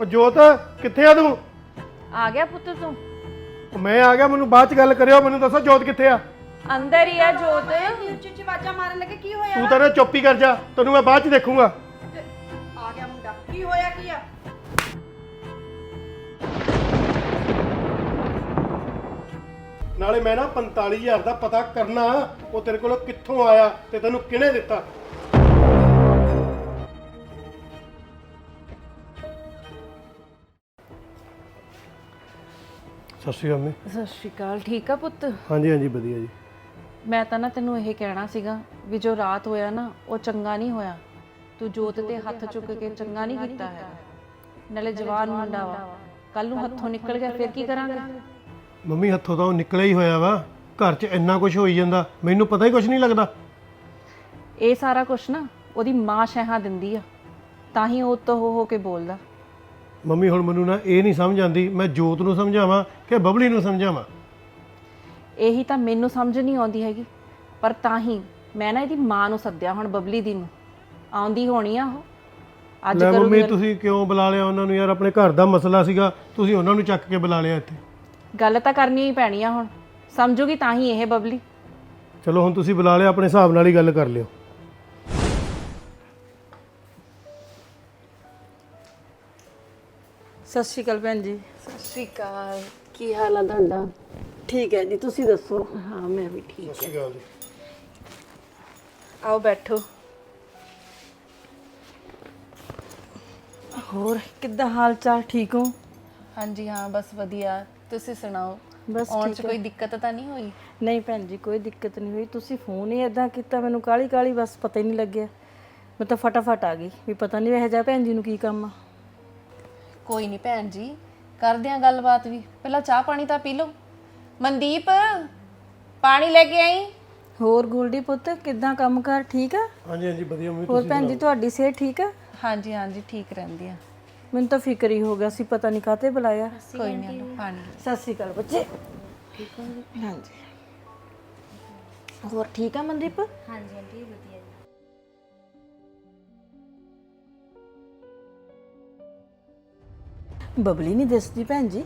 ਉਹ ਜੋਤ ਕਿੱਥੇ ਆ ਤੂੰ? ਆ ਗਿਆ ਪੁੱਤ ਤੂੰ। ਉਹ ਮੈਂ ਆ ਗਿਆ ਮੈਨੂੰ ਬਾਅਦ ਚ ਗੱਲ ਕਰਿਓ ਮੈਨੂੰ ਦੱਸੋ ਜੋਤ ਕਿੱਥੇ ਆ? ਅੰਦਰ ਹੀ ਆ ਜੋਤ। ਉੱਚੀ ਉੱਚੀ ਆਵਾਜ਼ਾਂ ਮਾਰਨ ਲੱਗੇ ਕੀ ਹੋਇਆ? ਤੂੰ ਤਾਂ ਨਾ ਚੁੱਪ ਹੀ ਕਰ ਜਾ ਤੈਨੂੰ ਮੈਂ ਬਾਅਦ ਚ ਦੇਖੂੰਗਾ। ਆ ਗਿਆ ਮੁੰਡਾ ਕੀ ਹੋਇਆ ਕੀ ਆ? ਨਾਲੇ ਮੈਂ ਨਾ 45000 ਦਾ ਪਤਾ ਕਰਨਾ ਉਹ ਤੇਰੇ ਕੋਲ ਕਿੱਥੋਂ ਆਇਆ ਤੇ ਤੈਨੂੰ ਕਿਹਨੇ ਦਿੱਤਾ? ਸਤਿ ਸ਼੍ਰੀ ਅਕਾਲ ਜੀ। ਸਤਿ ਸ਼੍ਰੀ ਅਕਾਲ ਠੀਕ ਆ ਪੁੱਤ? ਹਾਂਜੀ ਹਾਂਜੀ ਵਧੀਆ ਜੀ। ਮੈਂ ਤਾਂ ਨਾ ਤੈਨੂੰ ਇਹ ਕਹਿਣਾ ਸੀਗਾ ਵੀ ਜੋ ਰਾਤ ਹੋਇਆ ਨਾ ਉਹ ਚੰਗਾ ਨਹੀਂ ਹੋਇਆ। ਤੂੰ ਜੋਤ ਤੇ ਹੱਥ ਚੁੱਕ ਕੇ ਚੰਗਾ ਨਹੀਂ ਕੀਤਾ ਹੈ ਨਾਲੇ ਜਵਾਨ ਮੁੰਡਾ ਵਾ। ਕੱਲ ਨੂੰ ਹੱਥੋਂ ਨਿਕਲ ਗਿਆ ਫਿਰ ਕੀ ਕਰਾਂਗੇ? ਮੰਮੀ ਹੱਥੋਂ ਤਾਂ ਉਹ ਨਿਕਲਿਆ ਹੀ ਹੋਇਆ ਵਾ। ਘਰ 'ਚ ਇੰਨਾ ਕੁਝ ਹੋਈ ਜਾਂਦਾ ਮੈਨੂੰ ਪਤਾ ਹੀ ਕੁਝ ਨਹੀਂ ਲੱਗਦਾ। ਇਹ ਸਾਰਾ ਕੁਝ ਨਾ ਉਹਦੀ ਮਾਂ ਸ਼ਹਿਹਾਂ ਦਿੰਦੀ ਆ। ਤਾਂ ਹੀ ਉਹ ਤੋਂ ਹੋ ਹੋ ਕੇ ਬੋਲਦਾ। ਮੰਮੀ ਹੁਣ ਮੈਨੂੰ ਨਾ ਇਹ ਨਹੀਂ ਸਮਝ ਆਉਂਦੀ ਮੈਂ ਜੋਤ ਨੂੰ ਸਮਝਾਵਾਂ ਕਿ ਬਬਲੀ ਨੂੰ ਸਮਝਾਵਾਂ? ਇਹੀ ਤਾਂ ਮੈਨੂੰ ਸਮਝ ਨਹੀਂ ਆਉਂਦੀ ਹੈਗੀ। ਪਰ ਤਾਂ ਹੀ ਮੈਂ ਨਾ ਇਹਦੀ ਮਾਂ ਨੂੰ ਸੱਦਿਆ ਹੁਣ ਬਬਲੀ ਦੀ ਨੂੰ। ਆਉਂਦੀ ਹੋਣੀ ਆ ਉਹ। ਅੱਜ ਲੈ ਮੰਮੀ ਕਰੂਗੀ। ਤੁਸੀਂ ਕਿਉਂ ਬੁਲਾ ਲਿਆ ਉਹਨਾਂ ਨੂੰ ਯਾਰ? ਆਪਣੇ ਘਰ ਦਾ ਮਸਲਾ ਸੀਗਾ ਤੁਸੀਂ ਉਹਨਾਂ ਨੂੰ ਚੱਕ ਕੇ ਬੁਲਾ ਲਿਆ ਇੱਥੇ। ਗੱਲ ਤਾਂ ਕਰਨੀ ਹੀ ਪੈਣੀ ਆ ਹੁਣ। ਸਮਝੂਗੀ ਤਾਂ ਹੀ ਇਹ ਬਬਲੀ। ਚਲੋ ਹੁਣ ਤੁਸੀਂ ਬੁਲਾ ਲਿਆ ਆਪਣੇ ਹਿਸਾਬ ਨਾਲ ਹੀ ਗੱਲ ਕਰ ਲਿਓ। ਸਤਿ ਸ਼੍ਰੀ ਅਕਾਲ ਭੈਣ ਜੀ। ਸਤਿ ਸ਼੍ਰੀ ਅਕਾਲ। ਕੀ ਹਾਲ ਆ ਤੁਹਾਡਾ? ਠੀਕ ਹੈ ਜੀ ਤੁਸੀਂ ਦੱਸੋ? ਹਾਂ ਮੈਂ ਵੀ ਠੀਕ ਸਤਿ ਸ਼੍ਰੀ ਅਕਾਲ ਜੀ। ਆਓ ਬੈਠੋ। ਹੋਰ ਕਿੱਦਾਂ ਹਾਲ ਚਾਲ? ਠੀਕ ਹੋ? ਹਾਂਜੀ ਹਾਂ ਬਸ ਵਧੀਆ। ਤੁਸੀਂ ਸੁਣਾਓ? ਬਸ ਆਉਣ ਚ ਕੋਈ ਦਿੱਕਤ ਤਾਂ ਨਹੀਂ ਹੋਈ? ਨਹੀਂ ਭੈਣ ਜੀ ਕੋਈ ਦਿੱਕਤ ਨਹੀਂ ਹੋਈ। ਤੁਸੀਂ ਫੋਨ ਹੀ ਇਦਾਂ ਕੀਤਾ ਮੈਨੂੰ ਕਾਲੀ ਕਾਲੀ ਬਸ ਪਤਾ ਹੀ ਨਹੀਂ ਲੱਗਿਆ। ਮੈਂ ਤਾਂ ਫਟਾਫਟ ਆ ਗਈ ਵੀ ਪਤਾ ਨਹੀਂ ਇਹ ਜਾ ਭੈਣ ਜੀ ਨੂੰ ਕੀ ਕੰਮ ਆ। ਕੋਈ ਨਹੀਂ ਭੈਣ ਜੀ ਕਰਦੇ ਆ ਗੱਲਬਾਤ ਵੀ। ਪਹਿਲਾਂ ਚਾਹ ਪਾਣੀ ਤਾਂ ਪੀ ਲਓ। ਮਨਦੀਪ ਪਾਣੀ ਲੈ ਕੇ ਆਈ? ਹੋਰ ਗੋਲਡੀ ਪੁੱਤ ਕਿੱਦਾਂ ਕੰਮ ਕਰ ਠੀਕ ਆ? ਹਾਂਜੀ ਹਾਂਜੀ ਵਧੀਆ ਮੰਮੀ ਹੋਰ ਭੈਣ ਜੀ ਤੁਹਾਡੀ ਸਿਹਤ ਠੀਕ ਆ? ਹਾਂਜੀ ਹਾਂਜੀ ਠੀਕ ਰਹਿੰਦੀ ਆ। ਮੈਨੂੰ ਤਾਂ ਫਿਕਰ ਹੀ ਹੋ ਗਿਆ ਸੀ ਪਤਾ ਨਹੀਂ ਕਾਤੇ ਬੁਲਾਇਆ। ਕੋਈ ਨਹੀਂ ਪਾਣੀ ਸਤਿ ਸ਼੍ਰੀ ਅਕਾਲ ਬੱਚੇ। ਹਾਂਜੀ। ਹੋਰ ਠੀਕ ਆ ਮਨਦੀਪ? ਬਬਲੀ ਨਹੀਂ ਦਿਸਦੀ ਭੈਣ ਜੀ।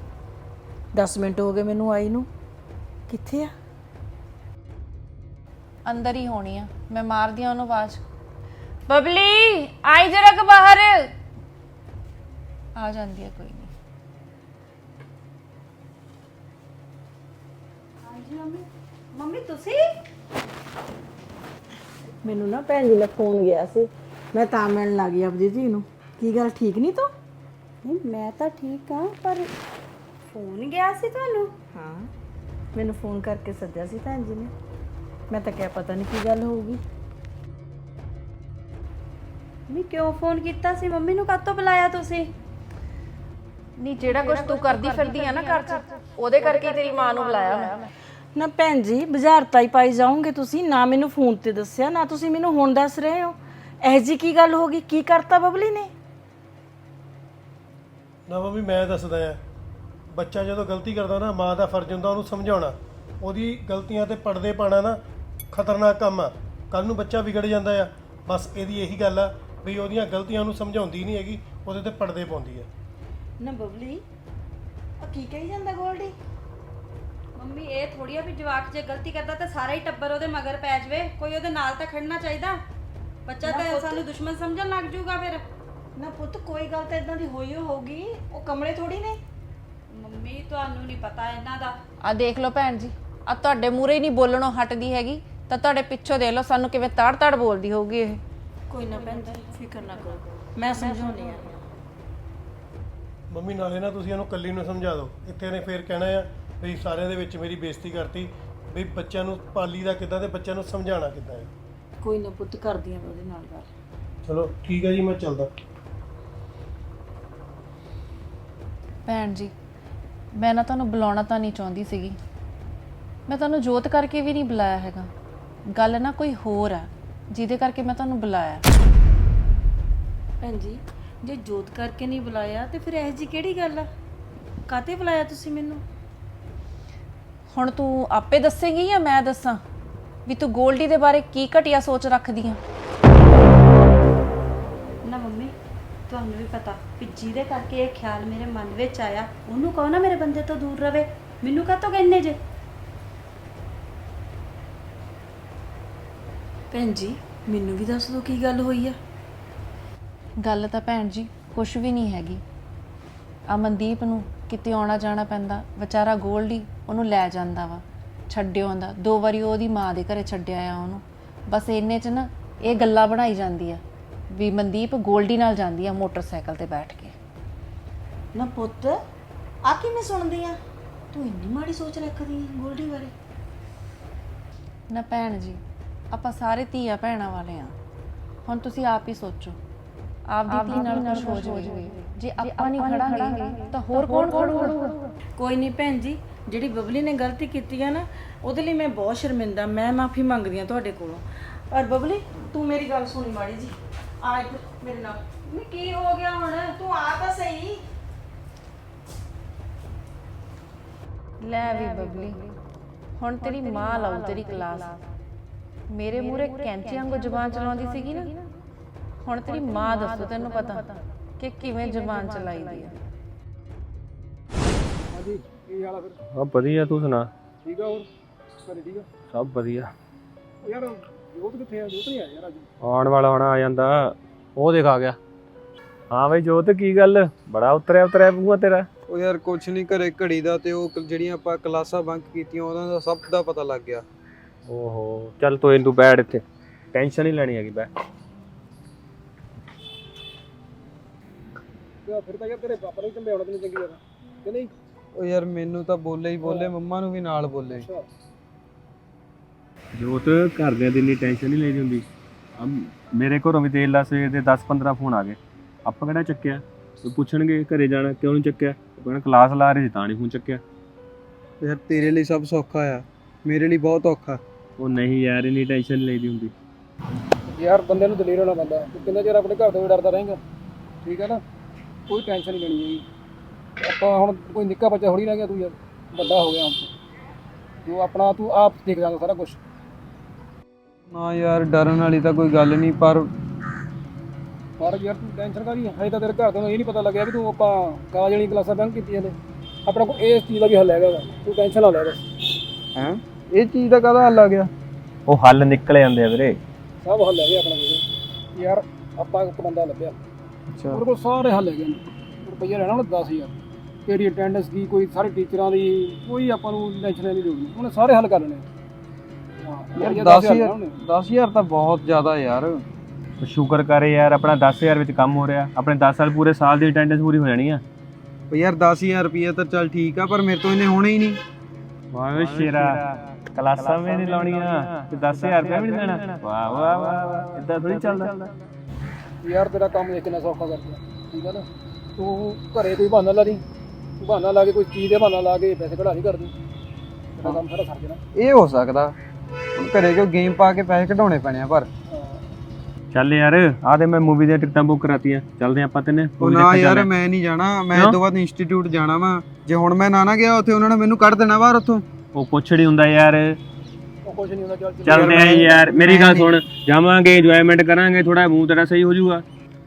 10 ਮਿੰਟ ਹੋ ਗਏ ਮੈਨੂੰ ਆਈ ਨੂੰ। ਕਿੱਥੇ ਆ? ਅੰਦਰ ਹੀ ਹੋਣੀ ਆ। ਮੈਂ ਮਾਰਦੀ ਆ ਉਹਨੂੰ ਆਵਾਜ਼। ਬਬਲੀ ਆਈ ਜਰਾ ਕ ਬਾਹਰ। ਆ ਜਾਂਦੀ ਆ ਕੋਈ ਨਹੀਂ। ਮੰਮੀ। ਤੁਸੀਂ? ਮੈਨੂੰ ਨਾ ਭੈਣ ਜੀ ਦਾ ਫੋਨ ਗਿਆ ਸੀ। ਮੈਂ ਤਾਂ ਮਿਲਣ ਲੱਗ ਗਈ ਆਪਦੀ ਜੀ ਨੂੰ। ਕੀ ਗੱਲ ਠੀਕ ਨਹੀਂ ਤੂੰ? ਨਹੀਂ ਮੈਂ ਤਾਂ ਠੀਕ ਆ ਪਰ ਫੋਨ ਗਿਆ ਸੀ ਤੁਹਾਨੂੰ? ਹਾਂ ਮੈਨੂੰ ਫੋਨ ਕਰਕੇ ਸੱਦਿਆ ਸੀ ਭੈਣ ਜੀ ਨੇ। ਮੈਂ ਤਾਂ ਕਿਹਾ ਪਤਾ ਨਹੀਂ ਕੀ ਗੱਲ ਹੋਊਗੀ। ਮੰਮੀ ਕਿਉਂ ਫੋਨ ਕੀਤਾ ਸੀ? ਮੰਮੀ ਨੂੰ ਕਾਹਤੋਂ ਬੁਲਾਇਆ ਤੁਸੀਂ? ਨਹੀਂ ਜਿਹੜਾ ਕੁਝ ਤੂੰ ਕਰਦੀ ਫਿਰਦੀ ਆ ਨਾ ਘਰ 'ਚ ਉਹਦੇ ਕਰਕੇ ਹੀ ਤੇਰੀ ਮਾਂ ਨੂੰ ਬੁਲਾਇਆ ਮੈਂ। ਨਾ ਭੈਣ ਜੀ ਬਾਜ਼ਾਰ ਤਾਈ ਪਾਈ ਜਾਓਗੇ ਤੁਸੀਂ ਨਾ ਮੈਨੂੰ ਫੋਨ ਤੇ ਦੱਸਿਆ ਨਾ ਤੁਸੀਂ ਮੈਨੂੰ ਹੁਣ ਦੱਸ ਰਹੇ ਹੋ। ਇਹ ਜੀ ਕੀ ਗੱਲ ਹੋ ਗਈ? ਕੀ ਕਰਤਾ ਬਬਲੀ ਨੇ? ਨਾ ਮੰਮੀ ਮੈਂ ਦੱਸਦਾ ਆ ਬੱਚਾ ਜਦੋਂ ਗਲਤੀ ਕਰਦਾ ਨਾ ਮਾਂ ਦਾ ਫਰਜ਼ ਹੁੰਦਾ ਉਹਨੂੰ ਸਮਝਾਉਣਾ। ਉਹਦੀ ਗਲਤੀਆਂ ਤੇ ਪਰਦੇ ਪਾਣਾ ਨਾ ਖਤਰਨਾਕ ਕੰਮ ਆ। ਕੱਲ ਨੂੰ ਬੱਚਾ ਵਿਗੜ ਜਾਂਦਾ ਆ। ਬਸ ਇਹਦੀ ਇਹੀ ਗੱਲ ਆ ਵੀ ਉਹਦੀਆਂ ਗਲਤੀਆਂ ਨੂੰ ਸਮਝਾਉਂਦੀ ਨਹੀਂ ਹੈਗੀ ਉਹਦੇ ਤੇ ਪਰਦੇ ਪਾਉਂਦੀ ਆ। ਨਾ ਬਬਲੀ ਆ ਕੀ ਕਹੀ ਜਾਂਦਾ ਗੋਲਡੀ? ਮੰਮੀ ਇਹ ਥੋੜੀ ਆ ਵੀ ਜਵਾਕ ਜੇ ਗਲਤੀ ਕਰਦਾ ਤਾਂ ਸਾਰਾ ਹੀ ਟੱਬਰ ਉਹਦੇ ਮਗਰ ਪੈ ਜਾਵੇ। ਕੋਈ ਉਹਦੇ ਨਾਲ ਤਾਂ ਖੜਨਾ ਚਾਹੀਦਾ। ਬੱਚਾ ਤਾਂ ਸਾਨੂੰ ਦੁਸ਼ਮਣ ਸਮਝਣ ਲੱਗ ਜਾਊਗਾ ਫਿਰ। ਨਾ ਪੁੱਤ ਕੋਈ ਗੱਲ ਤਾਂ ਇਦਾਂ ਦੀ ਹੋਈ ਓ ਹੋਊਗੀ। ਉਹ ਕਮਲੇ ਥੋੜੀ ਨੇ? ਮੰਮੀ ਤੁਹਾਨੂੰ ਨਹੀਂ ਪਤਾ ਇਹਨਾਂ ਦਾ। ਆ ਦੇਖ ਲਓ ਭੈਣ ਜੀ ਆ ਤੁਹਾਡੇ ਮੂਰੇ ਹੀ ਨਹੀਂ ਬੋਲਣੋਂ ਹਟਦੀ ਹੈਗੀ। ਤਾਂ ਤੁਹਾਡੇ ਪਿੱਛੋਂ ਦੇਖ ਲਓ ਸਾਨੂੰ ਕਿਵੇਂ ਤੜ ਤੜ ਬੋਲਦੀ ਹੋਊਗੀ ਇਹ। ਕੋਈ ਨਾ ਭੈਣ ਜੀ ਫਿਕਰ ਨਾ ਕਰੋ। ਮੈਂ ਸਮਝਾਉਣੀ ਆ ਮੰਮੀ ਨਾਲੇ ਨਾ ਤੁਸੀਂ ਇਹਨੂੰ ਕੱਲੀ ਨੂੰ ਸਮਝਾ ਦਿਓ। ਇੱਥੇ ਨੇ ਫੇਰ ਕਹਿਣਾ ਆ ਵੀ ਸਾਰਿਆਂ ਦੇ ਵਿੱਚ ਮੇਰੀ ਬੇਇੱਜ਼ਤੀ ਕਰਤੀ ਵੀ ਬੱਚਿਆਂ ਨੂੰ ਪਾਲੀ ਦਾ ਕਿੱਦਾਂ ਤੇ ਬੱਚਿਆਂ ਨੂੰ ਸਮਝਾਉਣਾ ਕਿੱਦਾਂ ਹੈ ਕੋਈ ਨਾ ਪੁੱਤ ਕਰਦੀ ਆ ਮੈਂ ਉਹਦੇ ਨਾਲ ਗੱਲ। ਚਲੋ ਠੀਕ ਹੈ ਜੀ ਮੈਂ ਚੱਲਦਾ। ਭੈਣ ਜੀ ਮੈਂ ਨਾ ਤੁਹਾਨੂੰ ਬੁਲਾਉਣਾ ਤਾਂ ਨਹੀਂ ਚਾਹੁੰਦੀ ਸੀਗੀ। ਮੈਂ ਤੁਹਾਨੂੰ ਜੋਤ ਕਰਕੇ ਵੀ ਨਹੀਂ ਬੁਲਾਇਆ ਹੈਗਾ। ਗੱਲ ਨਾ ਕੋਈ ਹੋਰ ਆ ਜਿਹਦੇ ਕਰਕੇ ਮੈਂ ਤੁਹਾਨੂੰ ਬੁਲਾਇਆ। ਭੈਣ ਜੀ ਜੇ ਜੋਤ ਕਰਕੇ ਨਹੀਂ ਬੁਲਾਇਆ ਤੇ ਫਿਰ ਇਹ ਜੀ ਕਿਹੜੀ ਗੱਲ ਆ? ਕਾਤੇ ਬੁਲਾਇਆ ਤੁਸੀਂ ਮੈਨੂੰ? ਹੁਣ ਤੂੰ ਆਪੇ ਦੱਸੇਂਗੀ ਜਾਂ ਮੈਂ ਦੱਸਾਂ ਵੀ ਤੂੰ ਗੋਲਡੀ ਦੇ ਬਾਰੇ ਕੀ ਘਟੀਆ ਸੋਚ ਰੱਖਦੀ ਆ? ਨਾ ਮੰਮੀ ਤੁਹਾਨੂੰ ਵੀ ਪਤਾ। ਕਿ ਜਿਹਦੇ ਕਰਕੇ ਇਹ ਖਿਆਲ ਮੇਰੇ ਮਨ ਵਿੱਚ ਆਇਆ ਉਹਨੂੰ ਕਹੋ ਨਾ ਮੇਰੇ ਬੰਦੇ ਤੋਂ ਦੂਰ ਰਵੇ। ਮੈਨੂੰ ਕਾਹਤੋਂ ਕਹਿੰਦੇ ਜੇ? ਭੈਣ ਜੀ ਮੈਨੂੰ ਵੀ ਦੱਸ ਦਿਓ ਕੀ ਗੱਲ ਹੋਈ ਆ। ਗੱਲ ਤਾਂ ਭੈਣ ਜੀ ਕੁਛ ਵੀ ਨਹੀਂ ਹੈਗੀ। ਅਮਨਦੀਪ ਨੂੰ ਕਿਤੇ ਆਉਣਾ ਜਾਣਾ ਪੈਂਦਾ ਵਿਚਾਰਾ ਗੋਲਡੀ ਉਹਨੂੰ ਲੈ ਜਾਂਦਾ ਵਾ ਛੱਡਿਓ ਆਉਂਦਾ। ਦੋ ਵਾਰੀ ਉਹਦੀ ਮਾਂ ਦੇ ਘਰੇ ਛੱਡਿਆ ਆ ਉਹਨੂੰ। ਬਸ ਇੰਨੇ ਚ ਨਾ ਇਹ ਗੱਲਾਂ ਬਣਾਈ ਜਾਂਦੀ ਆ। ਵੀ ਮਨਦੀਪ ਗੋਲਡੀ ਨਾਲ ਜਾਂਦੀ ਆ ਮੋਟਰਸਾਈਕਲ ਤੇ ਬੈਠ ਕੇ। ਨਾ ਪੁੱਤ ਆ ਕੀ ਮੈਂ ਸੁਣਦੀ ਆ? ਤੂੰ ਇੰਨੀ ਮਾੜੀ ਸੋਚ ਰੱਖਦੀ ਆ ਗੋਲਡੀ ਬਾਰੇ। ਨਾ ਭੈਣ ਜੀ ਆਪਾਂ ਸਾਰੇ ਧੀਆ ਭੈਣਾਂ ਵਾਲੇ ਆ। ਹੁਣ ਤੁਸੀਂ ਆਪ ਹੀ ਸੋਚੋ। ਆਪਦੀ ਧੀ ਨਾਲ ਕੁਝ ਹੋ ਜਾਵੇ। ਜੇ ਆਪਾਂ ਨਹੀਂ ਖੜਾਂਗੇ ਤਾਂ ਹੋਰ ਕੌਣ ਖੜੂਗਾ? ਕੋਈ ਨਹੀਂ ਭੈਣ ਜੀ ਜਿਹੜੀ ਬਬਲੀ ਨੇ ਗਲਤੀ ਕੀਤੀ ਆ ਨਾ ਉਹਦੇ ਲਈ ਮੈਂ ਬਹੁਤ ਸ਼ਰਮਿੰਦਾ ਮੈਂ ਮਾਫੀ ਮੰਗਦੀ ਆ ਤੁਹਾਡੇ ਕੋਲੋਂ। ਔਰ ਬਬਲੀ ਤੂੰ ਮੇਰੀ ਗੱਲ ਸੁਣੀ ਮਾੜੀ ਜੀ। ਆ ਇੱਧਰ ਮੇਰੇ ਨਾਲ। ਮੈਂ ਕੀ ਹੋ ਗਿਆ ਹੁਣ? ਤੂੰ ਆ ਤਾਂ ਸਹੀ। ਲੈ ਵੀ ਬਬਲੀ ਹੁਣ ਤੇਰੀ ਮਾਂ ਲਾਉ ਤੇਰੀ ਕਲਾਸ। ਮੇਰੇ ਮੂਰੇ ਕੈਂਚੀ ਵਾਂਗੂ ਜ਼ੁਬਾਨ ਚਲਾਉਂਦੀ ਸੀਗੀ ਨਾ? ਹੁਣ ਤੇਰੀ ਮਾਂ ਦੱਸੋ ਤੈਨੂੰ ਪਤਾ ਕਿ ਕਿਵੇਂ ਜ਼ੁਬਾਨ ਚਲਾਈਦੀ ਆ। ਹਾਂਜੀ ਕੀ ਹਾਲ ਆ ਫਿਰ? ਹਾਂ ਵਧੀਆ ਤੂੰ ਸੁਣਾ? ਠੀਕ ਆ ਹੋਰ? ਘਰੇ ਠੀਕ ਆ? ਸਭ ਵਧੀਆ। ਯਾਰ ਜੋਤ ਕਿੱਥੇ ਆ? ਜੋਤ ਨਹੀਂ ਆਇਆ ਯਾਰ ਅੱਜ। ਆਉਣ ਵਾਲਾ ਹੋਣਾ ਆ ਜਾਂਦਾ। ਉਹ ਦੇਖ ਆ ਗਿਆ। ਹਾਂ ਬਈ ਜੋਤ ਕੀ ਗੱਲ? ਬੜਾ ਉਤਰਿਆ ਉਤਰਿਆ ਪੂਆ ਤੇਰਾ। ਉਹ ਯਾਰ ਕੁਛ ਨਹੀਂ ਘਰੇ ਘੜੀ ਦਾ ਤੇ ਉਹ ਜਿਹੜੀਆਂ ਆਪਾਂ ਕਲਾਸਾਂ ਬੰਕ ਕੀਤੀਆਂ ਉਹਨਾਂ ਦਾ ਸਭ ਦਾ ਪਤਾ ਲੱਗ ਗਿਆ। ਓਹੋ ਚੱਲ ਤੂੰ ਤੂੰ ਬੈਠ ਇੱਥੇ। ਟੈਨਸ਼ਨ ਨਹੀਂ ਲੈਣੀ ਹੈਗੀ ਬੈ ਤੇ ਫਿਰ ਤਾਂ ਯਾਰ ਤੇਰੇ ਪਾਪਾ ਨੂੰ ਚੰਬੇ ਤੈਨੂੰ ਚੰਗੀ ਜਗ੍ਹਾ ਕਿ ਨਹੀਂ? ਉਹ ਯਾਰ ਮੈਨੂੰ ਤਾਂ ਬੋਲੇ ਹੀ ਬੋਲੇ ਮੰਮਾ ਨੂੰ ਵੀ ਨਾਲ ਬੋਲੇ। ਅੱਛਾ। ਜੋਤ ਘਰਦਿਆਂ ਦੀ ਇੰਨੀ ਟੈਨਸ਼ਨ ਨਹੀਂ ਲੈਣੀ ਹੁੰਦੀ। ਮੇਰੇ ਘਰੋਂ ਵੀ ਤੇਲ ਲਾ ਸਵੇਰ ਦੇ 10 15 ਫੋਨ ਆ ਗਏ। ਆਪਾਂ ਕਿਹੜਾ ਚੱਕਿਆ? ਉਹ ਪੁੱਛਣਗੇ ਘਰੇ ਜਾਣਾ ਕਿਉਂ ਨਹੀਂ ਚੱਕਿਆ? ਉਹ ਕਹਿਣਾ ਕਲਾਸ ਲਾ ਰਹੇ ਸੀ ਤਾਂ ਨਹੀਂ ਫੋਨ ਚੱਕਿਆ। ਯਾਰ ਤੇਰੇ ਲਈ ਸਭ ਸੌਖਾ ਆ। ਮੇਰੇ ਲਈ ਬਹੁਤ ਔਖਾ। ਉਹ ਨਹੀਂ ਯਾਰ ਇੰਨੀ ਟੈਨਸ਼ਨ ਨਹੀਂ ਲਈਦੀ ਹੁੰਦੀ। ਯਾਰ ਬੰਦੇ ਨੂੰ ਦਲੇਰ ਹੋਣਾ ਪੈਂਦਾ ਤੂੰ ਕਿੰਨਾ ਚਿਰ ਆਪਣੇ ਘਰ ਤੋਂ ਵੀ ਡਰਦਾ ਰਹੇਗਾ। ਠੀਕ ਹੈ ਨਾ? ਕੋਈ ਟੈਨਸ਼ਨ ਨਹੀਂ ਲੈਣੀ ਹੈਗੀ। ਆਪਾਂ ਹੁਣ ਕੋਈ ਨਿੱਕਾ ਬੱਚਾ ਥੋੜੀ ਰਹਿ ਗਿਆ ਤੂੰ ਯਾਰ। ਵੱਡਾ ਹੋ ਗਿਆ ਹੁਣ ਤੂੰ। ਤੂੰ ਆਪਣਾ ਤੂੰ ਆਪ ਦੇਖ ਜਾਗਾ ਸਾਰਾ ਕੁਝ ਨਾ ਯਾਰ ਡਰਨ ਵਾਲੀ ਤਾਂ ਕੋਈ ਗੱਲ ਨਹੀਂ ਪਰ ਪਰ ਯਾਰ ਤੂੰ ਟੈਨਸ਼ਨ ਕਾਦੀ ਹਜੇ ਤਾਂ ਤੇਰੇ ਘਰ ਤੋਂ ਇਹ ਨਹੀਂ ਪਤਾ ਲੱਗਿਆ ਕਿ ਤੂੰ ਆਪਾਂ ਕਾਲਜ ਵਾਲੀ ਕਲਾਸਾਂ ਬੰਕ ਕੀਤੀਆਂ ਨੇ। ਆਪਣਾ ਕੋਲ ਇਸ ਚੀਜ਼ ਦਾ ਵੀ ਹੱਲ ਹੈਗਾ। ਤੂੰ ਟੈਨਸ਼ਨ ਨਾ ਲੈ ਬਸ। ਹੈ? ਇਹ ਚੀਜ਼ ਦਾ ਕਾਹਦਾ ਹੱਲ ਆ ਗਿਆ? ਉਹ ਹੱਲ ਨਿਕਲ ਜਾਂਦੇ ਆ ਵੀਰੇ। ਸਭ ਹੱਲ ਹੈਗੇ ਆਪਣਾ ਕੋਲ ਯਾਰ ਆਪਾਂ ਇੱਕ ਬੰਦਾ ਲੱਭਿਆ। ਅੱਛਾ। ਉਹਦੇ ਕੋਲ ਸਾਰੇ ਹੱਲ ਹੈਗੇ ਨੇ। ਰੁਪਈਆ ਲੈਣਾ ਉਹਨੇ 10000 ਤੇਰੀ ਅਟੈਂਡੈਂਸ ਦੀ ਕੋਈ ਸਾਰੇ ਟੀਚਰਾਂ ਦੀ ਕੋਈ ਆਪਾਂ ਨੂੰ ਟੈਨਸ਼ਨ ਨਹੀਂ ਲੋੜ ਉਹਨੇ ਸਾਰੇ ਹੱਲ ਕਰ ਲੈਣੇ। ਯਾਰ ਰੁਪਈਆ 10000 ਲੈਣਾ ਉਹਨੇ। 10000 ਤਾਂ ਬਹੁਤ ਜ਼ਿਆਦਾ ਯਾਰ। ਸ਼ੁਕਰ ਕਰੇ ਯਾਰ ਆਪਣਾ 10000 ਵਿੱਚ ਕੰਮ ਹੋ ਰਿਹਾ। ਆਪਣੇ 10 ਸਾਲ ਪੂਰੇ ਸਾਲ ਦੀ ਅਟੈਂਡੈਂਸ ਪੂਰੀ ਹੋ ਜਾਣੀ ਆ। ਉਹ ਯਾਰ 10000 ਰੁਪਏ ਤਾਂ ਚੱਲ ਠੀਕ ਆ ਪਰ ਮੇਰੇ ਤੋਂ ਇਹਨੇ ਹੋਣੇ ਹੀ ਨਹੀਂ। ਵਾਹ ਸ਼ੇਰਾ ਕਲਾਸਾਂ ਵੀ ਨਹੀਂ ਲਾਉਣੀਆਂ ਤੇ 10000 ਰੁਪਏ ਵੀ ਨਹੀਂ ਦੇਣਾ ਵਾਹ ਵਾਹ ਵਾਹ ਇਦਾਂ ਥੋੜੀ ਚੱਲਦਾ। ਯਾਰ ਤੇਰਾ ਕੰਮ ਦੇਖ ਕਿੰਨਾ ਸੌਖਾ ਕਰ ਦਿਆ ਠੀਕ ਹੈ ਨਾ? ਤੂੰ ਘਰੇ ਕੋਈ ਬਹਾਨਾ ਲਾ ਦੀ ਤੂੰ ਬਹਾਨਾ ਲਾ ਕੇ ਕੋਈ ਚੀਜ਼ ਦੇ ਬਹਾਨਾ ਲਾ ਕੇ ਪੈਸੇ ਕਢਾ ਨਹੀਂ ਕਰਦੀ ਤੇਰਾ ਕੰਮ ਸਾਰਾ ਸਰ ਜਾਣਾ। ਇਹ ਹੋ ਸਕਦਾ। ਹੁਣ ਘਰੇ ਕਿਉਂ ਗੇਮ ਪਾ ਕੇ ਪੈਸੇ ਕਢਾਉਣੇ ਪੈਣੇ ਆ ਪਰ। ਚੱਲ ਯਾਰ ਆ ਤੇ ਮੈਂ ਮੂਵੀ ਦੀਆਂ ਟਿਕਟਾਂ ਬੁੱਕ ਕਰਾਤੀਆਂ। ਚੱਲਦੇ ਆਪਾਂ ਤੈਨੇ ਉਹ ਨਾ ਯਾਰ ਮੈਂ ਨਹੀਂ ਜਾਣਾ ਮੈਂ ਇਸ ਤੋਂ ਬਾਅਦ ਇੰਸਟੀਚਿਊਟ ਜਾਣਾ ਵਾ। ਜੇ ਹੁਣ ਮੈਂ ਨਾ ਨਾ ਗਿਆ ਉੱਥੇ ਉਹਨਾਂ ਨੇ ਮੈਨੂੰ ਕੱਢ ਦੇਣਾ ਬਾਹਰ ਉੱਥੋਂ। ਉਹ ਪੁੱਛੜੀ ਹੁੰਦਾ ਯਾਰ। ਉਹ ਕੁਝ ਨਹੀਂ ਹੁੰਦਾ ਚੱਲ ਚੱਲ। ਚੱਲਦੇ ਆ ਯਾਰ ਮੇਰੀ ਗੱਲ ਸੁਣ ਜਾਵਾਂਗੇ ਇੰਜੋਇਮੈਂਟ ਕਰਾਂਗੇ ਥੋੜਾ ਮੂੰਹ ਤੇਰਾ ਸਹੀ ਹੋ ਜਾਊਗਾ।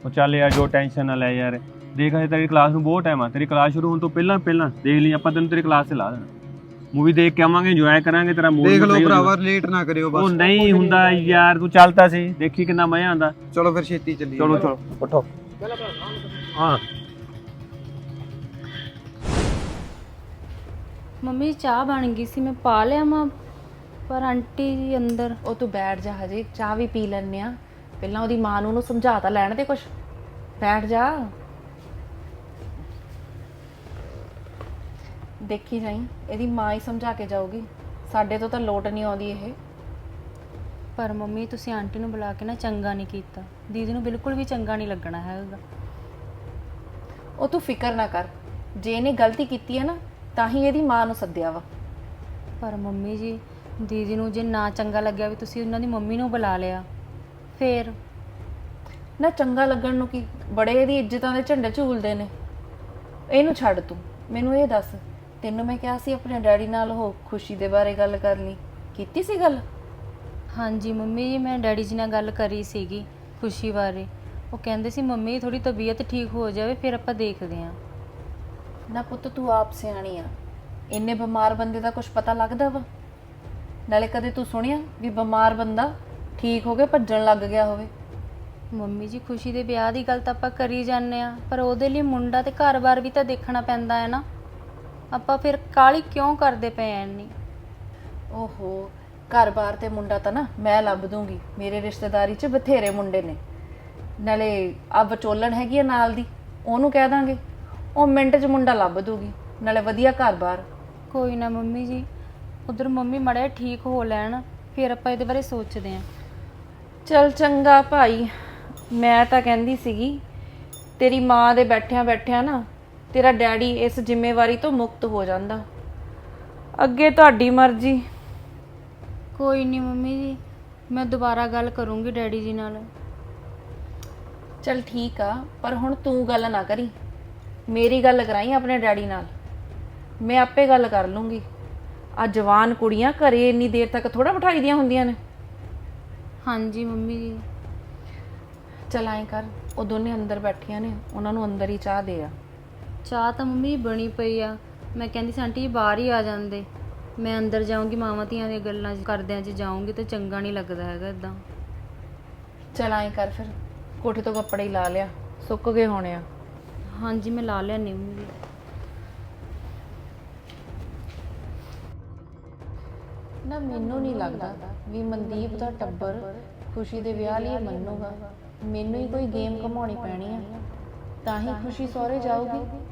ਉਹ ਚੱਲ ਯਾਰ ਜੋ ਟੈਨਸ਼ਨ ਨਾ ਲੈ ਯਾਰ। ਦੇਖ ਹਜੇ ਤੇਰੀ ਕਲਾਸ ਨੂੰ ਬਹੁਤ ਟਾਈਮ ਆ। ਤੇਰੀ ਕਲਾਸ ਸ਼ੁਰੂ ਹੋਣ ਤੋਂ ਪਹਿਲਾਂ ਪਹਿਲਾਂ ਦੇਖ ਲਈ ਆਪਾਂ ਤੈਨੂੰ ਤੇਰੀ ਕਲਾਸ ਤੇ ਲਾ ਦੇਣਾ। ਮੂਵੀ ਦੇਖ ਕੇ ਆਵਾਂਗੇ ਇੰਜੋਏ ਕਰਾਂਗੇ ਤੇਰਾ ਮੂਡ ਦੇਖ ਲਓ ਭਰਾਵਾ ਲੇਟ ਨਾ ਕਰਿਓ ਉਹ ਬਸ ਨਹੀਂ ਹੁੰਦਾ ਯਾਰ ਤੂੰ ਚੱਲਦਾ ਸੀ ਦੇਖੀ ਕਿੰਨਾ ਮਜ਼ਾ ਆਉਂਦਾ। ਚਲੋ ਫਿਰ ਛੇਤੀ ਚੱਲੀਏ। ਚਲੋ ਚਲੋ ਉੱਠੋ। ਹਾਂ। ਮੰਮੀ ਚਾਹ ਬਣ ਗਈ ਸੀ ਮੈਂ ਪਾ ਲਿਆ ਮਾਂ ਪਰ ਆਂਟੀ ਜੀ ਅੰਦਰ ਉਹ ਤੂੰ ਬੈਠ ਜਾ ਹਜੇ ਚਾਹ ਵੀ ਪੀ ਲੈਣੇ ਆ ਪਹਿਲਾਂ ਉਹਦੀ ਮਾਂ ਨੂੰ ਉਹਨੂੰ ਸਮਝਾ ਤਾਂ ਲੈਣ ਦੇ ਕੁਛ। ਬੈਠ ਜਾ। ਦੇਖੀ ਜਾਈ ਇਹਦੀ ਮਾਂ ਹੀ ਸਮਝਾ ਕੇ ਜਾਊਗੀ। ਸਾਡੇ ਤੋਂ ਤਾਂ ਲੋਟ ਨਹੀਂ ਆਉਂਦੀ ਇਹ। ਪਰ ਮੰਮੀ ਤੁਸੀਂ ਆਂਟੀ ਨੂੰ ਬੁਲਾ ਕੇ ਨਾ ਚੰਗਾ ਨਹੀਂ ਕੀਤਾ। ਦੀਦੀ ਨੂੰ ਬਿਲਕੁਲ ਵੀ ਚੰਗਾ ਨਹੀਂ ਲੱਗਣਾ ਹੈਗਾ। ਉਹ ਤੂੰ ਫਿਕਰ ਨਾ ਕਰ। ਜੇ ਇਹਨੇ ਗਲਤੀ ਕੀਤੀ ਹੈ ਨਾ ਤਾਂ ਹੀ ਇਹਦੀ ਮਾਂ ਨੂੰ ਸੱਦਿਆ ਵਾ। ਪਰ ਮੰਮੀ ਜੀ ਦੀਦੀ ਨੂੰ ਜੇ ਨਾ ਚੰਗਾ ਲੱਗਿਆ ਵੀ ਤੁਸੀਂ ਉਹਨਾਂ ਦੀ ਮੰਮੀ ਨੂੰ ਬੁਲਾ ਲਿਆ ਫੇਰ? ਨਾ ਚੰਗਾ ਲੱਗਣ ਨੂੰ ਕੀ? ਬੜੇ ਇਹਦੀ ਇੱਜ਼ਤਾਂ ਦੇ ਝੰਡੇ ਝੂਲਦੇ ਨੇ। ਇਹਨੂੰ ਛੱਡ ਤੂੰ। ਮੈਨੂੰ ਇਹ ਦੱਸ ਤੈਨੂੰ ਮੈਂ ਕਿਹਾ ਸੀ ਆਪਣੇ ਡੈਡੀ ਨਾਲ ਉਹ ਖੁਸ਼ੀ ਦੇ ਬਾਰੇ ਗੱਲ ਕਰ ਲਈ। ਕੀਤੀ ਸੀ ਗੱਲ? ਹਾਂਜੀ ਮੰਮੀ ਜੀ ਮੈਂ ਡੈਡੀ ਜੀ ਨਾਲ ਗੱਲ ਕਰੀ ਸੀਗੀ ਖੁਸ਼ੀ ਬਾਰੇ। ਉਹ ਕਹਿੰਦੇ ਸੀ ਮੰਮੀ ਥੋੜੀ ਤਬੀਅਤ ਠੀਕ ਹੋ ਜਾਵੇ ਫਿਰ ਆਪਾਂ ਦੇਖਦੇ ਆਂ ਨਾ ਪੁੱਤ ਤੂੰ ਆਪ ਸਿਆਣੀ ਆ। ਇੰਨੇ ਬਿਮਾਰ ਬੰਦੇ ਦਾ ਕੁਝ ਪਤਾ ਲੱਗਦਾ ਵਾ? ਨਾਲੇ ਕਦੇ ਤੂੰ ਸੁਣਿਆ ਵੀ ਬਿਮਾਰ ਬੰਦਾ ਠੀਕ ਹੋ ਕੇ ਭੱਜਣ ਲੱਗ ਗਿਆ ਹੋਵੇ? ਮੰਮੀ ਜੀ ਖੁਸ਼ੀ ਦੇ ਵਿਆਹ ਦੀ ਗੱਲ ਤਾਂ ਆਪਾਂ ਕਰੀ ਜਾਂਦੇ ਆ ਪਰ ਉਹਦੇ ਲਈ ਮੁੰਡਾ ਤੇ ਘਰ-ਬਾਰ ਵੀ ਤਾਂ ਦੇਖਣਾ ਪੈਂਦਾ ਹੈ ਨਾ। ਆਪਾਂ ਫਿਰ ਕਾਲੀ ਕਿਉਂ ਕਰਦੇ ਪਏ ਐ ਇੰਨੀ? ਓਹੋ ਘਰ-ਬਾਰ ਤੇ ਮੁੰਡਾ ਤਾਂ ਨਾ ਮੈਂ ਲੱਭ ਦੂੰਗੀ। ਮੇਰੇ ਰਿਸ਼ਤੇਦਾਰੀ 'ਚ ਬਥੇਰੇ ਮੁੰਡੇ ਨੇ। ਨਾਲੇ ਆ ਵਿਚੋਲਣ ਹੈਗੀ ਆ ਨਾਲ ਦੀ ਉਹਨੂੰ ਕਹਿ ਦਾਂਗੇ। ਉਹ ਮਿੰਟ 'ਚ ਮੁੰਡਾ ਲੱਭ ਦੂਗੀ ਨਾਲੇ ਵਧੀਆ ਘਰ-ਬਾਰ। ਕੋਈ ਨਾ ਮੰਮੀ ਜੀ ਉਧਰ ਮੰਮੀ ਮੜਿਆ ਠੀਕ ਹੋ ਲੈਣ ਫਿਰ ਆਪਾਂ ਇਹਦੇ ਬਾਰੇ ਸੋਚਦੇ ਆਂ। ਚਲ ਚੰਗਾ ਭਾਈ ਮੈਂ ਤਾਂ ਕਹਿੰਦੀ ਸੀਗੀ ਤੇਰੀ ਮਾਂ ਦੇ ਬੈਠਿਆਂ ਬੈਠਿਆਂ ਨਾ ਤੇਰਾ ਡੈਡੀ ਇਸ ਜ਼ਿੰਮੇਵਾਰੀ ਤੋਂ ਮੁਕਤ ਹੋ ਜਾਂਦਾ। ਅੱਗੇ ਤੁਹਾਡੀ ਮਰਜ਼ੀ। ਕੋਈ ਨਹੀਂ ਮੰਮੀ ਜੀ ਮੈਂ ਦੁਬਾਰਾ ਗੱਲ ਕਰੂੰਗੀ ਡੈਡੀ ਜੀ ਨਾਲ। ਚਲ ਠੀਕ ਆ ਪਰ ਹੁਣ ਤੂੰ ਗੱਲ ਨਾ ਕਰੀ। ਮੇਰੀ ਗੱਲ ਕਰਾਈ ਆਪਣੇ ਡੈਡੀ ਨਾਲ। ਮੈਂ ਆਪੇ ਗੱਲ ਕਰ ਲੂੰਗੀ। ਆ ਜਵਾਨ ਕੁੜੀਆਂ ਘਰੇ ਇੰਨੀ ਦੇਰ ਤੱਕ ਥੋੜਾ ਬਿਠਾਈ ਦੀਆਂ ਹੁੰਦੀਆਂ ਨੇ। ਹਾਂਜੀ ਮੰਮੀ ਜੀ। ਚਲ ਐਂ ਕਰ ਉਹ ਦੋਨੇ ਅੰਦਰ ਬੈਠੀਆਂ ਨੇ ਉਹਨਾਂ ਨੂੰ ਅੰਦਰ ਹੀ ਚਾਹ ਦੇ ਆ। ਚਾਹ ਤਾਂ ਮੰਮੀ ਬਣੀ ਪਈ ਆ। ਮੈਂ ਕਹਿੰਦੀ ਸੀ ਆਂਟੀ ਜੀ ਬਾਹਰ ਹੀ ਆ ਜਾਂਦੇ। ਮੈਂ ਅੰਦਰ ਜਾਊਂਗੀ ਮਾਵਾਂ ਧੀਆਂ ਦੀਆਂ ਗੱਲਾਂ ਕਰਦਿਆਂ 'ਚ ਜਾਊਂਗੀ ਤੇ ਚੰਗਾ ਨਹੀਂ ਲੱਗਦਾ ਹੈਗਾ ਇਦਾਂ ਚਲ ਐਂ ਕਰ ਫਿਰ ਕੋਠੇ ਤੋਂ ਕੱਪੜੇ ਹੀ ਲਾ ਲਿਆ ਸੁੱਕ ਗਏ ਹੋਣੇ ਆ। ਹਾਂਜੀ ਮੈਂ ਲਾ ਲਿਆ ਮੰਮੀ। ਜੀ ਨਾ ਮੈਨੂੰ ਨਹੀਂ ਲੱਗਦਾ ਵੀ ਮਨਦੀਪ ਦਾ ਟੱਬਰ ਖੁਸ਼ੀ ਦੇ ਵਿਆਹ ਲਈ ਮੰਨੂਗਾ। ਮੈਨੂੰ ਹੀ ਕੋਈ ਗੇਮ ਘਮਾਉਣੀ ਪੈਣੀ ਆ। ਤਾਂ ਹੀ ਖੁਸ਼ੀ ਸਹੁਰੇ ਜਾਊਗੀ।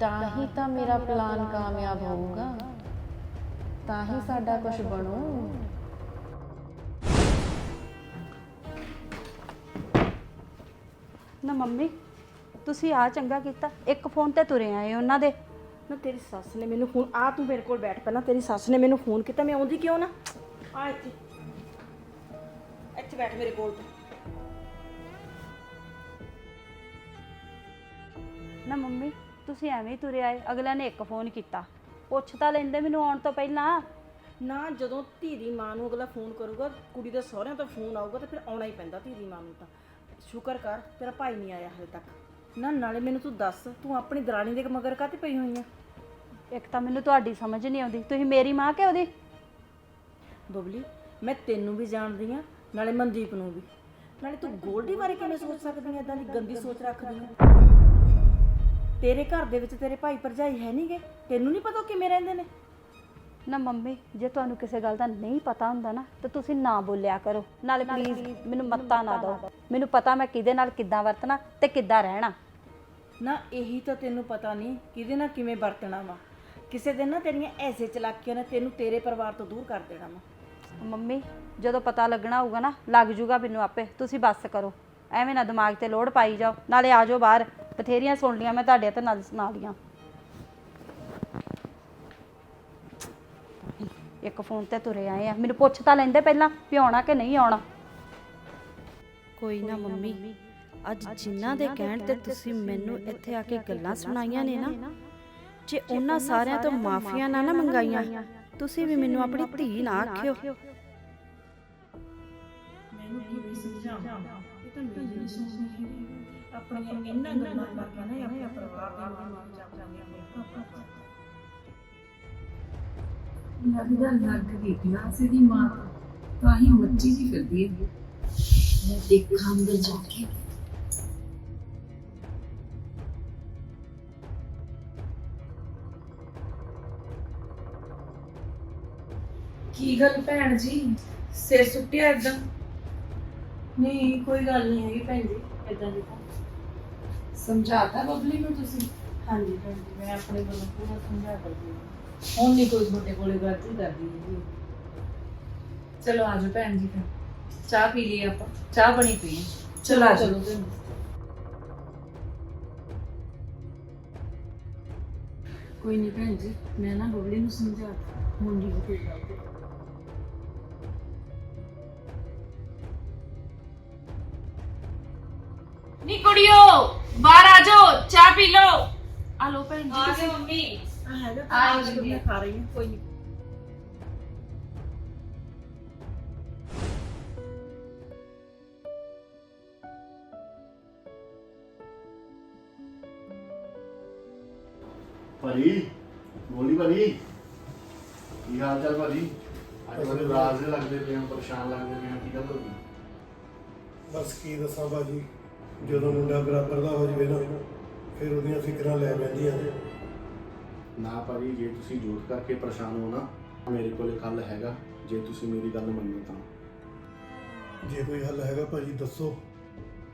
ਤਾਂ ਹੀ ਤਾਂ ਮੇਰਾ ਪਲਾਨ ਕਾਮਯਾਬ ਹੋਊਗਾ। ਤਾਂ ਹੀ ਸਾਡਾ ਕੁਝ ਬਣੂ। ਨਾ ਮੰਮੀ ਤੁਸੀਂ ਆ ਚੰਗਾ ਕੀਤਾ। ਇੱਕ ਫੋਨ ਤੇ ਤੁਰੇ ਆਏ ਉਹਨਾਂ ਦੇ। ਨਾ ਤੇਰੀ ਸੱਸ ਨੇ ਮੈਨੂੰ ਫੋਨ ਆ ਤੂੰ ਮੇਰੇ ਕੋਲ ਬੈਠ ਪਹਿਲਾਂ। ਤੇਰੀ ਸੱਸ ਨੇ ਮੈਨੂੰ ਫੋਨ ਕੀਤਾ। ਮੈਂ ਆਉਂਦੀ ਕਿਉਂ ਨਾ? ਆ ਇੱਥੇ। ਇੱਥੇ ਬੈਠ ਮੇਰੇ ਕੋਲ ਤੂੰ। ਨਾ ਮੰਮੀ ਤੁਸੀਂ ਐਵੇਂ ਹੀ ਤੁਰੇ ਆਏ ਅਗਲਿਆਂ ਨੇ ਇੱਕ ਫੋਨ ਕੀਤਾ। ਪੁੱਛ ਤਾਂ ਲੈਂਦੇ ਮੈਨੂੰ ਆਉਣ ਤੋਂ ਪਹਿਲਾਂ। ਨਾ ਜਦੋਂ ਧੀ ਦੀ ਮਾਂ ਨੂੰ ਅਗਲਾ ਫੋਨ ਕਰੂਗਾ ਕੁੜੀ ਦੇ ਸਹੁਰਿਆਂ ਤੋਂ ਫੋਨ ਆਊਗਾ ਤਾਂ ਫਿਰ ਆਉਣਾ ਹੀ ਪੈਂਦਾ ਧੀ ਦੀ ਮਾਂ ਨੂੰ ਤਾਂ। ਸ਼ੁਕਰ ਕਰ ਤੇਰਾ ਭਾਈ ਨਹੀਂ ਆਇਆ ਹਲੇ ਤੱਕ। ਨਾ ਨਾਲੇ ਮੈਨੂੰ ਤੂੰ ਦੱਸ ਤੂੰ ਆਪਣੀ ਦਰਾਣੀ ਦੇ ਮਗਰ ਕਾਤੇ ਪਈ ਹੋਈ ਆ? ਇੱਕ ਤਾਂ ਮੈਨੂੰ ਤੁਹਾਡੀ ਸਮਝ ਨਹੀਂ ਆਉਂਦੀ। ਤੁਸੀਂ ਮੇਰੀ ਮਾਂ ਕਿ ਉਹਦੀ ਬਬਲੀ ਮੈਂ ਤੈਨੂੰ ਵੀ ਜਾਣਦੀ ਆ ਨਾਲੇ ਮਨਦੀਪ ਨੂੰ ਵੀ। ਨਾਲੇ ਤੂੰ ਗੋਲਡੀ ਬਾਰੇ ਕਿਵੇਂ ਸੋਚ ਸਕਦੀ ਆ ਇਦਾਂ ਦੀ ਗੰਦੀ ਸੋਚ ਰੱਖਦੀ ਆ? ਤੇਰੇ ਘਰ ਦੇ ਵਿੱਚ ਤੇਰੇ ਭਾਈ ਭਰਜਾਈ ਹੈ ਨਹੀਂਗੇ ਤੈਨੂੰ ਨਹੀਂ ਪਤਾ ਉਹ ਕਿਵੇਂ ਰਹਿੰਦੇ ਨੇ? ਨਾ ਮੰਮੀ ਜੇ ਤੁਹਾਨੂੰ ਕਿਸੇ ਗੱਲ ਦਾ ਨਹੀਂ ਪਤਾ ਹੁੰਦਾ ਨਾ ਤਾਂ ਤੁਸੀਂ ਨਾ ਬੋਲਿਆ ਕਰੋ। ਨਾਲੇ ਪਲੀਜ਼ ਮੈਨੂੰ ਮੱਤਾ ਨਾ ਦਿਓ। ਮੈਨੂੰ ਪਤਾ ਮੈਂ ਕਿਹਦੇ ਨਾਲ ਕਿੱਦਾਂ ਵਰਤਣਾ ਤੇ ਕਿੱਦਾਂ ਰਹਿਣਾ। ਨਾ ਇਹੀ ਤਾਂ ਤੈਨੂੰ ਪਤਾ ਨਹੀਂ ਕਿਹਦੇ ਨਾਲ ਕਿਵੇਂ ਵਰਤਣਾ ਵਾ। ਕਿਸੇ ਦਿਨ ਨਾ ਤੇਰੀਆਂ ਐਸੇ ਚਲਾਕੀਆਂ ਨੇ ਤੈਨੂੰ ਤੇਰੇ ਪਰਿਵਾਰ ਤੋਂ ਦੂਰ ਕਰ ਦੇਣਾ ਵਾ। ਮੰਮੀ ਜਦੋਂ ਪਤਾ ਲੱਗਣਾ ਹੋਊਗਾ ਨਾ ਲੱਗ ਜੂਗਾ ਮੈਨੂੰ ਆਪੇ। ਤੁਸੀਂ ਬੱਸ ਕਰੋ। ਐਵੇਂ ਨਾ ਦਿਮਾਗ ਤੇ ਲੋਡ ਪਾਈ ਜਾਓ। ਨਾਲੇ ਆ ਜਾਓ ਬਾਹਰ। ਬਥੇਰੀਆਂ ਸੁਣ ਲੀਆਂ ਮੈਂ ਤੁਹਾਡੇ ਤੇ ਨਾਲ ਸੁਣਾ ਲੀਆਂ ਇੱਕ ਫੋਨ ਤੇ ਤੁਰੇ ਆਏ ਆ। ਮੈਨੂੰ ਪੁੱਛ ਤਾਂ ਲੈਂਦੇ ਪਹਿਲਾਂ ਵੀ ਆਉਣਾ ਕਿ ਨਹੀਂ ਆਉਣਾ। ਕੋਈ ਨਾ ਮੰਮੀ ਅੱਜ ਜਿਨ੍ਹਾਂ ਦੇ ਕਹਿਣ ਤੇ ਤੁਸੀਂ ਮੈਨੂੰ ਇੱਥੇ ਆ ਕੇ ਗੱਲਾਂ ਸੁਣਾਈਆਂ ਨੇ ਨਾ। ਜੇ ਉਹਨਾਂ ਸਾਰਿਆਂ ਤੋਂ ਮਾਫੀਆਂ ਨਾ ਨਾ ਮੰਗਾਈਆਂ ਤੁਸੀਂ ਵੀ ਮੈਨੂੰ ਆਪਣੀ ਧੀ ਨਾ ਆਖਿਓ। ਮੈਨੂੰ ਕੀ ਸਮਝਾਵਾਂ ਇਹ ਤਾਂ ਮੇਰੀ ਨਹੀਂ ਸੁਣਨੀ ਆਪਣੀਆਂ ਇਹਨਾਂ ਗੱਲਾਂ ਕਰਕੇ ਨਾ ਆਪਣੇ ਪਰਿਵਾਰ ਦੇ ਮਾਂ ਨੂੰ ਜਾਂਦੇ ਲੱਗਦਾ ਲੱਗ ਗਈ ਨਾ ਦੀ ਮਾਂ ਤਾਂ ਹੀ ਮੱਚੀ ਜੀ ਫਿਰਦੀ ਹੈ ਮੈਂ ਦੇਖਾਂ ਅੰਦਰ ਜਾ ਕੇ। ਕੀ ਗੱਲ ਭੈਣ ਜੀ? ਸਿਰ ਸੁੱਟਿਆ ਏਦਾਂ ਨਹੀਂ ਕੋਈ ਗੱਲ ਨਹੀਂ ਹੈਗੀ ਭੈਣ ਜੀ। ਇਦਾਂ ਦੀ ਤਾਂ ਸਮਝਾਤਾ ਬਬਲੀ ਨੂੰ ਤੁਸੀਂ? ਹਾਂਜੀ ਭੈਣ ਜੀ ਮੈਂ ਆਪਣੇ ਵੱਲੋਂ ਪੂਰਾ ਸਮਝਾ ਕਰਦੀ ਹਾਂ ਹੁਣ ਨਹੀਂ ਕੋਈ ਤੁਹਾਡੇ ਕੋਲੇ ਗਲਤੀ ਕਰਦੀ ਹੈਗੀ। ਚਲੋ ਆਜੋ ਭੈਣ ਜੀ ਫਿਰ। ਚਾਹ ਪੀ ਲਈ ਆਪਾਂ। ਚਾਹ ਬਣੀ ਪਈ ਹੈ। ਚਲੋ ਆਜੋ ਕੋਈ ਨਹੀਂ ਭੈਣ ਜੀ ਮੈਂ ਨਾ ਬਬਲੀ ਨੂੰ ਸਮਝਾਤਾ। ਹੁਣ ਨਹੀਂ ਕੋਈ ਗੱਲ ਨੀ। નીકળ્યો બહાર આજો ચા પી લો આ લો પેન આગે મમ્મી આ હેગા ખા રહી હૈ કોઈ નહીં ਭਰੀ ਬੋਲੀ ਭਰੀ ਕੀ ਹਾਲ ਚਾਲ ਭਰੀ ਅੱਜ ਮੈਨੂੰ ਰਾਜ ਦੇ ਲੱਗਦੇ ਪਏ ਹੋ ਪਰੇਸ਼ਾਨ ਲੱਗਦੇ ਪਏ ਹੋ ਕੀ ਗੱਲ ਹੋ ਗਈ ਬਸ ਕੀ ਦੱਸਾਂ ਬਾਜੀ ਜਦੋਂ ਮੁੰਡਾ ਬਰਾਬਰ ਦਾ ਹੋ ਜਵੇ ਨਾ ਫਿਰ ਉਹਦੀਆਂ ਫਿਕਰਾਂ ਲੈ ਪੈਂਦੀਆਂ ਨੇ। ਨਾ ਭਾਜੀ ਜੇ ਤੁਸੀਂ ਜੋਤ ਕਰਕੇ ਪਰੇਸ਼ਾਨ ਹੋ ਨਾ ਮੇਰੇ ਕੋਲ ਹੱਲ ਹੈਗਾ ਜੇ ਤੁਸੀਂ ਮੇਰੀ ਗੱਲ ਮੰਨੋ ਤਾਂ। ਜੇ ਕੋਈ ਹੱਲ ਹੈਗਾ ਭਾਜੀ ਦੱਸੋ।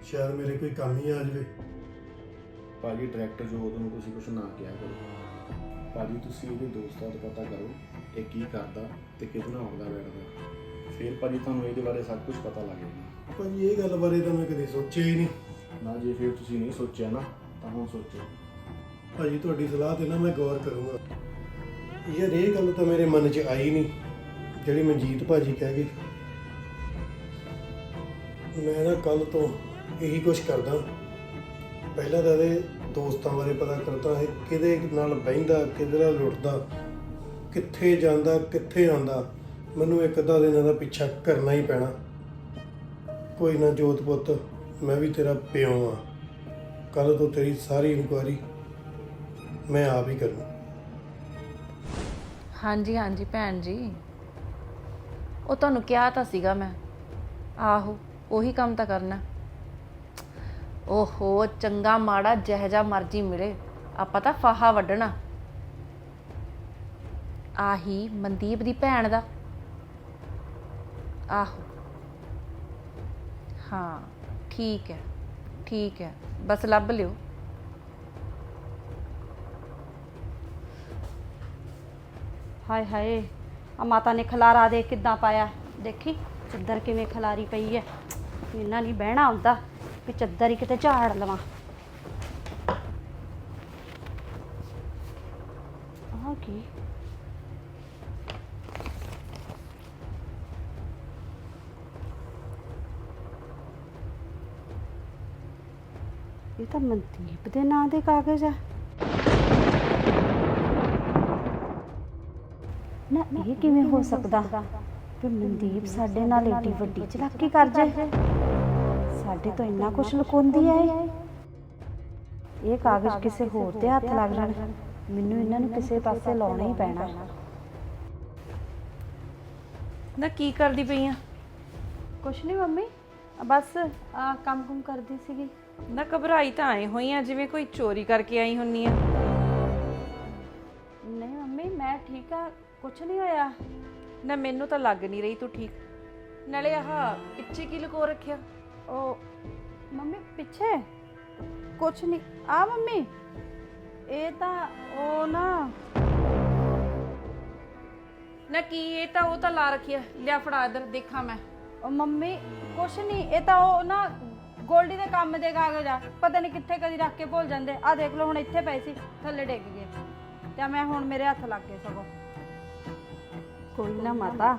ਸ਼ਾਇਦ ਮੇਰੇ ਕੋਈ ਕੰਮ ਹੀ ਆ ਜਾਵੇ। ਭਾਜੀ ਡਾਇਰੈਕਟਰ ਜੋਤ ਨੂੰ ਤੁਸੀਂ ਕੁਝ ਨਾ ਕਿਹਾ ਕਰੋ। ਭਾਜੀ ਤੁਸੀਂ ਇਹਦੇ ਦੋਸਤਾਂ ਤੋਂ ਪਤਾ ਕਰੋ ਇਹ ਕੀ ਕਰਦਾ ਤੇ ਕਿਹਦੇ ਨਾਲ ਉੱਠਦਾ ਬੈਠਦਾ। ਫਿਰ ਭਾਜੀ ਤੁਹਾਨੂੰ ਇਹਦੇ ਬਾਰੇ ਸਭ ਕੁਝ ਪਤਾ ਲੱਗ ਜਾਏਗਾ ਭਾਜੀ ਇਹ ਗੱਲ ਬਾਰੇ ਤਾਂ ਮੈਂ ਕਦੇ ਸੋਚਿਆ ਹੀ ਨਹੀਂ। ਨਾ ਜੇ ਫਿਰ ਤੁਸੀਂ ਨਹੀਂ ਸੋਚਿਆ ਨਾ, ਤਾਂ ਹੁਣ ਸੋਚੋ। ਭਾਜੀ, ਤੁਹਾਡੀ ਸਲਾਹ ਤੇ ਨਾ ਮੈਂ ਗੌਰ ਕਰੂੰਗਾ। ਯਾਰ, ਇਹ ਗੱਲ ਤਾਂ ਮੇਰੇ ਮਨ 'ਚ ਆਈ ਨਹੀਂ, ਜਿਹੜੀ ਮਨਜੀਤ ਭਾਜੀ ਕਹਿ ਗਈ ਮੈਂ ਨਾ ਕੱਲ ਤੋਂ ਇਹੀ ਕੁਝ ਕਰਦਾ। ਪਹਿਲਾਂ ਤਾਂ ਇਹਦੇ ਦੋਸਤਾਂ ਬਾਰੇ ਪਤਾ ਕਰਦਾ ਹੈ ਕਿਹਦੇ ਨਾਲ ਬਹਿੰਦਾ, ਕਿਹਦੇ ਨਾਲ ਲੁੱਟਦਾ, ਕਿੱਥੇ ਜਾਂਦਾ, ਕਿੱਥੇ ਆਉਂਦਾ। ਮੈਨੂੰ ਇੱਕ ਅੱਧਾ ਦਿਨ ਦਾ ਪਿੱਛਾ ਕਰਨਾ ਹੀ ਪੈਣਾ। ਕੋਈ ਨਾ ਜੋਤ ਪੁੱਤ ਮੈਂ ਵੀ ਤੇਰਾ ਪਿਓ ਆ ਕੱਲ ਤੋਂ ਤੇਰੀ ਸਾਰੀ ਇਨਕੁਆਰੀ ਮੈਂ ਆਪ ਹੀ ਕਰੂੰ। ਹਾਂਜੀ ਹਾਂਜੀ ਭੈਣ ਜੀ। ਉਹ ਤੁਹਾਨੂੰ ਕਿਹਾ ਤਾਂ ਸੀਗਾ ਮੈਂ। ਆਹੋ, ਉਹੀ ਕੰਮ ਤਾਂ ਕਰਨਾ। ਓਹੋ, ਚੰਗਾ ਮਾੜਾ ਜਿਹੋ ਜਿਹਾ ਮਰਜ਼ੀ ਮਿਲੇ। ਆਪਾਂ ਤਾਂ ਫਾਹਾ ਵੱਢਣਾ। ਆਹੀ ਮਨਦੀਪ ਦੀ ਭੈਣ ਦਾ। ਆਹੋ। ਹਾਂ। ਠੀਕ ਹੈ ਠੀਕ ਹੈ, ਬਸ ਲੱਭ ਲਿਓ। ਹਾਏ ਹਾਏ ਆ ਮਾਤਾ ਨੇ ਖਲਾਰਾ ਦੇ ਕਿੱਦਾਂ ਪਾਇਆ। ਦੇਖੀ, ਚੱਦਰ ਕਿਵੇਂ ਖਲਾਰੀ ਪਈ ਹੈ। ਇਹਨਾਂ ਨਹੀਂ ਬਹਿਣਾ ਆਉਂਦਾ ਵੀ ਚੱਦਰ ਹੀ ਕਿਤੇ ਝਾੜ ਲਵਾਂ ਆਹ ਕੀ ਇਹ ਤਾਂ ਮਨਦੀਪ ਦੇ ਨਾਂ ਦੇ ਕਾਗਜ਼ ਆ। ਨਾ ਇਹ ਕਿਵੇਂ ਹੋ ਸਕਦਾ? ਕਿ ਮਨਦੀਪ ਸਾਡੇ ਨਾਲ ਏਡੀ ਵੱਡੀ ਚਲਾਕੀ ਕਰ ਜਾਏ ਸਾਡੇ ਤੋਂ ਇੰਨਾ ਕੁਝ ਲੁਕਾਉਂਦੀ ਹੈ ਇਹ। ਇਹ। ਕਾਗਜ਼ ਕਿਸੇ ਹੋਰ ਦੇ ਹੱਥ ਲੱਗ ਜਾਣ। ਮੈਨੂੰ ਇਹਨਾਂ ਨੂੰ ਕਿਸੇ ਪਾਸੇ ਲਾਉਣਾ ਹੀ ਪੈਣਾ। ਨਾ ਕੀ ਕਰਦੀ ਪਈ ਆ? ਕੁਛ ਨਹੀਂ ਮੰਮੀ ਬਸ ਆ ਕੰਮ ਕੁਮ ਕਰਦੀ ਸੀਗੀ। ਨਾ ਘਬਰਾਈ ਤਾਂ ਆਏ ਹੋਈ ਆ ਜਿਵੇਂ ਕੋਈ ਚੋਰੀ ਕਰਕੇ ਆਈ ਹੁੰਨੀ ਆ। ਨਹੀਂ ਮੰਮੀ ਮੈਂ ਠੀਕ ਆ ਕੁਛ ਨਹੀਂ ਹੋਇਆ। ਨਾ ਮੈਨੂੰ ਤਾਂ ਲੱਗ ਨਹੀਂ ਰਹੀ ਤੂੰ ਠੀਕ। ਨਾਲੇ ਆਹ ਪਿੱਛੇ ਕੀ ਲੁਕੋ ਰੱਖਿਆ? ਉਹ ਮੰਮੀ ਪਿੱਛੇ? ਕੁਛ ਨਹੀਂ। ਆ ਮੰਮੀ ਇਹ ਤਾਂ ਉਹ ਨਾ ਨਾ ਕੀ ਇਹ ਤਾਂ ਉਹ ਤਾਂ ਲਾ ਰੱਖਿਆ। ਲਿਆ ਫੜਾ ਇਧਰ ਦੇਖਾਂ ਮੈਂ। ਉਹ ਮੰਮੀ ਕੁਛ ਨਹੀਂ। ਇਹ ਤਾਂ ਉਹ ਨਾ ਗੋਲਡੀ ਦੇ ਕੰਮ ਦੇ ਕਾਗਜ਼ ਆ ਪਤਾ ਨਹੀਂ ਕਿੱਥੇ ਕਦੀ ਰੱਖ ਕੇ ਭੁੱਲ ਜਾਂਦੇ। ਆ ਦੇਖ ਲਓ ਹੁਣ ਇੱਥੇ ਪਏ ਸੀ ਥੱਲੇ ਡਿੱਗ ਗਏ। ਤੇ ਮੈਂ ਹੁਣ ਮੇਰੇ ਹੱਥ ਲੱਗ ਗਏ ਸਗੋਂ। ਕੋਈ ਨਾ ਮਾਤਾ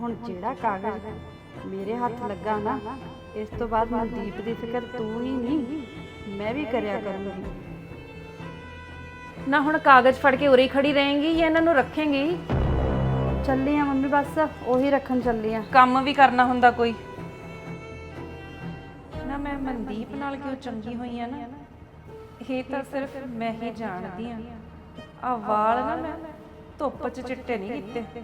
ਹੁਣ ਜਿਹੜਾ ਕਾਗਜ਼ ਮੇਰੇ ਹੱਥ ਲੱਗਾ ਨਾ ਇਸ ਤੋਂ ਬਾਅਦ ਮਨਦੀਪ ਦੀ ਫਿਕਰ ਤੂੰ ਹੀ ਨਹੀਂ ਮੈਂ ਵੀ ਕਰਿਆ ਕਰੂੰਗੀ। ਨਾ ਹੁਣ ਕਾਗਜ਼ ਫੜ ਕੇ ਉਰੇ ਹੀ ਖੜੀ ਰਹੇਂਗੀ ਜਾਂ ਇਹਨਾਂ ਨੂੰ ਰੱਖੇਂਗੀ? ਚੱਲੀ ਆ ਮੰਮੀ ਬਸ ਉਹੀ ਰੱਖਣ ਚੱਲੀ ਆ। ਕੰਮ ਵੀ ਕਰਨਾ ਹੁੰਦਾ ਕੋਈ। ਮਨਦੀਪ ਨਾਲ ਕਿਉਂ ਚੰਗੀ ਹੋਈ ਆ ਨਾ? ਇਹ ਤਾਂ ਸਿਰਫ ਮੈਂ ਹੀ ਜਾਣਦੀ ਆ। ਆ ਵਾਲ ਨਾ ਮੈਂ ਧੁੱਪ 'ਚ ਚਿੱਟੇ ਨਹੀਂ ਕੀਤੇ।